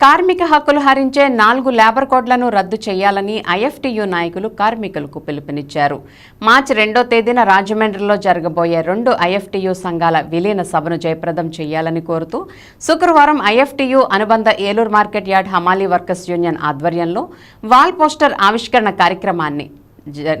కార్మిక హక్కులు హరించే నాలుగు లేబర్ కోడ్లను రద్దు చేయాలని ఐఎఫ్టీయూ నాయకులు కార్మికులకు పిలుపునిచ్చారు. మార్చి రెండో తేదీన రాజమండ్రిలో జరగబోయే రెండు ఐఎఫ్టీయూ సంఘాల విలీన సభను జయప్రదం చేయాలని కోరుతూ శుక్రవారం ఐఎఫ్టియు అనుబంధ ఏలూరు మార్కెట్ యార్డ్ హమాలీ వర్కర్స్ యూనియన్ ఆధ్వర్యంలో వాల్ పోస్టర్ ఆవిష్కరణ కార్యక్రమాన్ని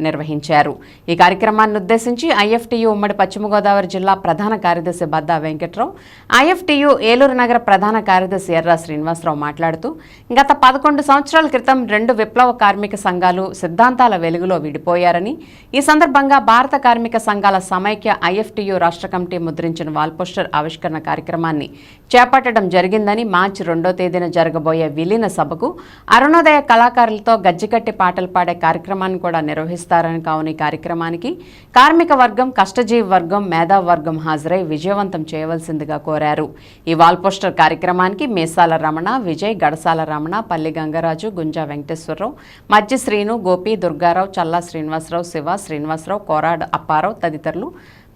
నిర్వహించారు. ఈ కార్యక్రమాన్ని ఉద్దేశించి ఐఎఫ్టియు ఉమ్మడి పశ్చిమ గోదావరి జిల్లా ప్రధాన కార్యదర్శి బద్దా వెంకట్రావు ఐఎఫ్టియు ఏలూరు నగర ప్రధాన కార్యదర్శి ఎర్రా శ్రీనివాసరావు మాట్లాడుతూ గత పదకొండు సంవత్సరాల క్రితం రెండు విప్లవ కార్మిక సంఘాలు సిద్ధాంతాల వెలుగులో విడిపోయారని ఈ సందర్భంగా భారత కార్మిక సంఘాల సమైక్య ఐఎఫ్టియు రాష్ట్ర కమిటీ ముద్రించిన వాల్ పోస్టర్ ఆవిష్కరణ కార్యక్రమాన్ని చేపట్టడం జరిగిందని మార్చి రెండో తేదీన జరగబోయే విలీన సభకు అరుణోదయ కళాకారులతో గజ్జికట్టి పాటలు పాడే కార్యక్రమాన్ని కూడా నిర్వహిస్తారని కావున ఈ కార్యక్రమానికి కార్మిక వర్గం కష్టజీవి వర్గం మేధావి వర్గం హాజరై విజయవంతం చేయవలసిందిగా కోరారు. ఈ వాల్ పోస్టర్ కార్యక్రమానికి మేసాల రమణ విజయ్ గడసాల రమణ పల్లి గంగరాజు గుంజా వెంకటేశ్వరరావు మధ్య శ్రీను గోపి దుర్గారావు చల్లా శ్రీనివాసరావు శివ శ్రీనివాసరావు కోరాడ్ అప్పారావు తదితరులు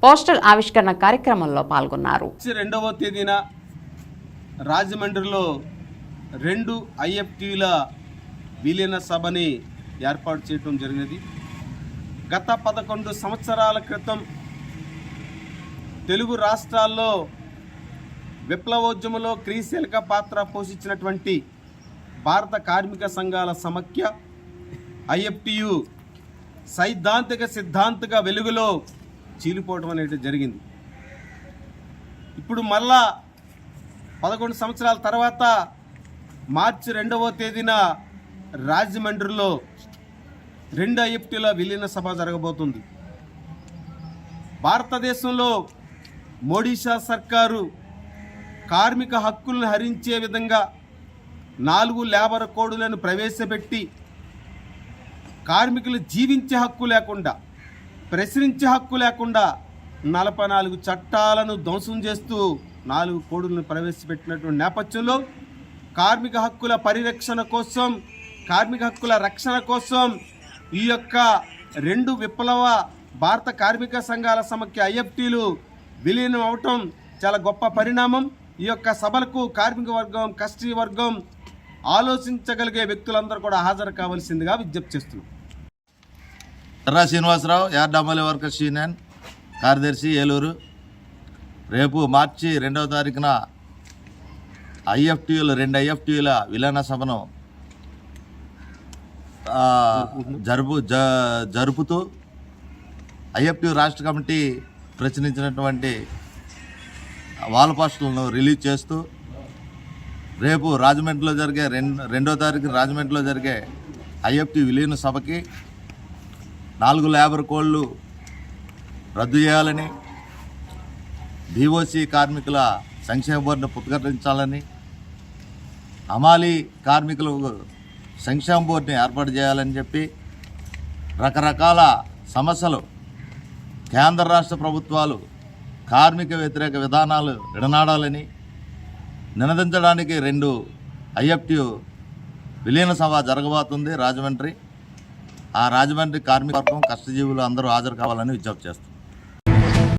పోస్టర్ ఆవిష్కరణ కార్యక్రమంలో పాల్గొన్నారు. రెండవ తేదీన రాజమండ్రిలో రెండు ఐఎఫ్టీల విలీన సభని ఏర్పాటు చేయడం జరిగినది. గత పదకొండు సంవత్సరాల క్రితం తెలుగు రాష్ట్రాల్లో విప్లవోద్యమంలో క్రీశీలక పాత్ర పోషించినటువంటి భారత కార్మిక సంఘాల సమఖ్య ఐఎఫ్టియు సైద్ధాంతిక సిద్ధాంతిక వెలుగులో చీలిపోవడం అనేది జరిగింది. ఇప్పుడు మళ్ళా పదకొండు సంవత్సరాల తర్వాత మార్చి రెండవ తేదీన రాజమండ్రిలో రెండు ఐఎఫ్టీల విలీన సభ జరగబోతుంది. భారతదేశంలో మోడీషా సర్కారు కార్మిక హక్కులను హరించే విధంగా నాలుగు లేబర్ కోడులను ప్రవేశపెట్టి కార్మికులు జీవించే హక్కు లేకుండా ప్రశ్నించే హక్కు లేకుండా నలభై నాలుగు చట్టాలను ధ్వంసం చేస్తూ నాలుగు కోడులను ప్రవేశపెట్టినటువంటి నేపథ్యంలో కార్మిక హక్కుల పరిరక్షణ కోసం కార్మిక హక్కుల రక్షణ కోసం ఈ యొక్క రెండు విప్లవ భారత కార్మిక సంఘాల సమాఖ్య ఐఎఫ్టీలు విలీనం అవటం చాలా గొప్ప పరిణామం. ఈ యొక్క సభలకు కార్మిక వర్గం కష్టీ వర్గం ఆలోచించగలిగే వ్యక్తులందరూ కూడా హాజరు కావాల్సిందిగా విజ్ఞప్తి చేస్తున్నాం. ఎర్రా శ్రీనివాసరావు యార్డామలి వర్కర్స్ యూనియన్ కార్యదర్శి ఏలూరు. రేపు మార్చి రెండవ తారీఖున ఐఎఫ్టీయుల రెండు ఐఎఫ్టీయుల విలీన సభను జరుపు జ జరుపుతూ ఐఎఫ్టీ రాష్ట్ర కమిటీ ప్రచురించినటువంటి వాల్ పోస్టులను రిలీజ్ చేస్తూ రేపు రాజమండ్రిలో జరిగే రెండు రెండో తారీఖు రాజమండ్రిలో జరిగే ఐఎఫ్టీ విలీన సభకి నాలుగు లేబర్ కోళ్ళు రద్దు చేయాలని బీఓసీ కార్మికుల సంక్షేమ బోర్డును పునరుద్ధరించాలని అమాలి కార్మికులకు సంక్షేమ బోర్డుని ఏర్పాటు చేయాలని చెప్పి రకరకాల సమస్యలు కేంద్ర రాష్ట్ర ప్రభుత్వాలు కార్మిక వ్యతిరేక విధానాలు విడనాడాలని నినదించడానికి రెండు ఐఎఫ్టీ విలీన సభ జరగబోతుంది. రాజమండ్రి. ఆ రాజమండ్రి కార్మిక వర్గం కష్టజీవులు అందరూ హాజరు కావాలని విజ్ఞప్తి చేస్తున్నాం